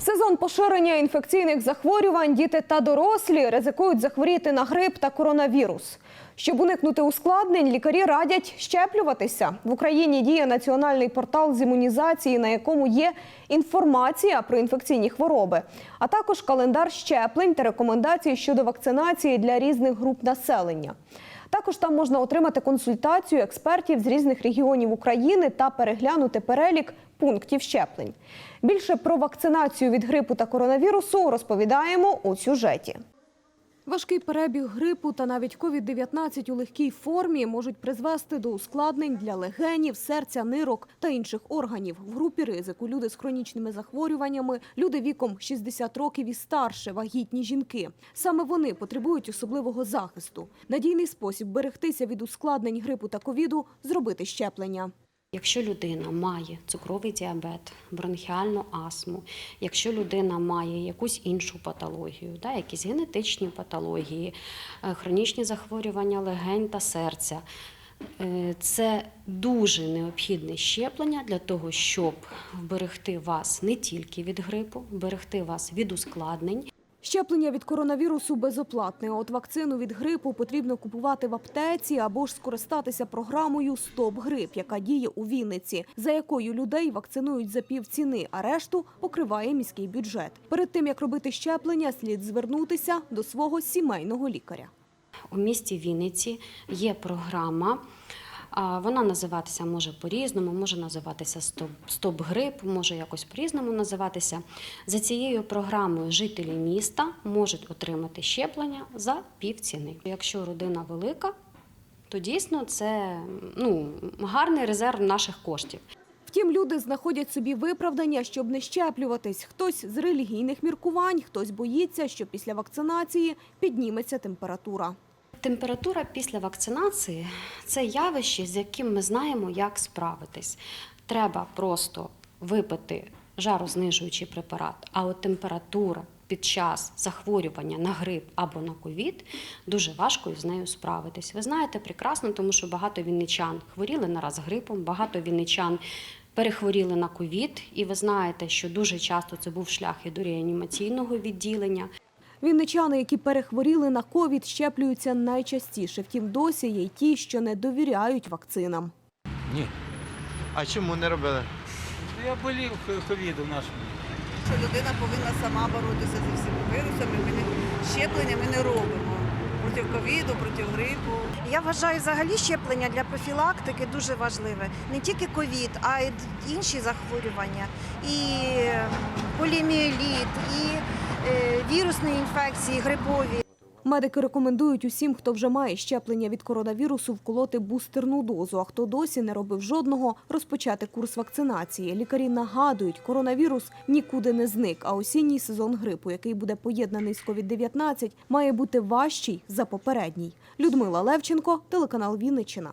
Сезон поширення інфекційних захворювань діти та дорослі ризикують захворіти на грип та коронавірус. Щоб уникнути ускладнень, лікарі радять щеплюватися. В Україні діє національний портал з імунізації, на якому є інформація про інфекційні хвороби, а також календар щеплень та рекомендації щодо вакцинації для різних груп населення. Також там можна отримати консультацію експертів з різних регіонів України та переглянути перелік пунктів щеплень. Більше про вакцинацію від грипу та коронавірусу розповідаємо у сюжеті. Важкий перебіг грипу та навіть COVID-19 у легкій формі можуть призвести до ускладнень для легенів, серця, нирок та інших органів. В групі ризику люди з хронічними захворюваннями, люди віком 60 років і старше, вагітні жінки. Саме вони потребують особливого захисту. Надійний спосіб берегтися від ускладнень грипу та ковіду – зробити щеплення. Якщо людина має цукровий діабет, бронхіальну астму, якщо людина має якусь іншу патологію, да, якісь генетичні патології, е, хронічні захворювання легень та серця, е, це дуже необхідне щеплення для того, щоб вберегти вас не тільки від грипу, вберегти вас від ускладнень, Щеплення від коронавірусу безоплатне. От вакцину від грипу потрібно купувати в аптеці або ж скористатися програмою Стоп грип, яка діє у Вінниці, за якою людей вакцинують за півціни, а решту покриває міський бюджет. Перед тим як робити щеплення, слід звернутися до свого сімейного лікаря. У місті Вінниці є програма. Вона називатися може по-різному, може називатися «Стоп- стоп-грип, може якось по-різному називатися. За цією програмою жителі міста можуть отримати щеплення за півціни. Якщо родина велика, то дійсно це ну, гарний резерв наших коштів. Втім, люди знаходять собі виправдання, щоб не щеплюватись. Хтось з релігійних міркувань, хтось боїться, що після вакцинації підніметься температура. Температура після вакцинації це явище, з яким ми знаємо, як справитись. Треба просто випити жарознижуючий препарат, а от температура під час захворювання на грип або на ковід дуже важко з нею справитись. Ви знаєте прекрасно, тому що багато вінничан хворіли нараз грипом, багато вінничан перехворіли на ковід, і ви знаєте, що дуже часто це був шлях і до реанімаційного відділення. Вінничани, які перехворіли на ковід, щеплюються найчастіше. Втім, досі є й ті, що не довіряють вакцинам. Ні. А чому не робили? Я болів ковідом нашим. що людина повинна сама боротися зі всіма вірусами. Ми не, щеплення ми не робимо проти ковіду, проти грипу. Я вважаю взагалі щеплення для профілактики дуже важливе. Не тільки ковід, а й інші захворювання, і е, поліомієліт, і вірусні інфекції, грипові. Медики рекомендують усім, хто вже має щеплення від коронавірусу, вколоти бустерну дозу. А хто досі не робив жодного, розпочати курс вакцинації. Лікарі нагадують, коронавірус нікуди не зник. А осінній сезон грипу, який буде поєднаний з COVID-19, має бути важчий за попередній. Людмила Левченко, телеканал Вінниччина.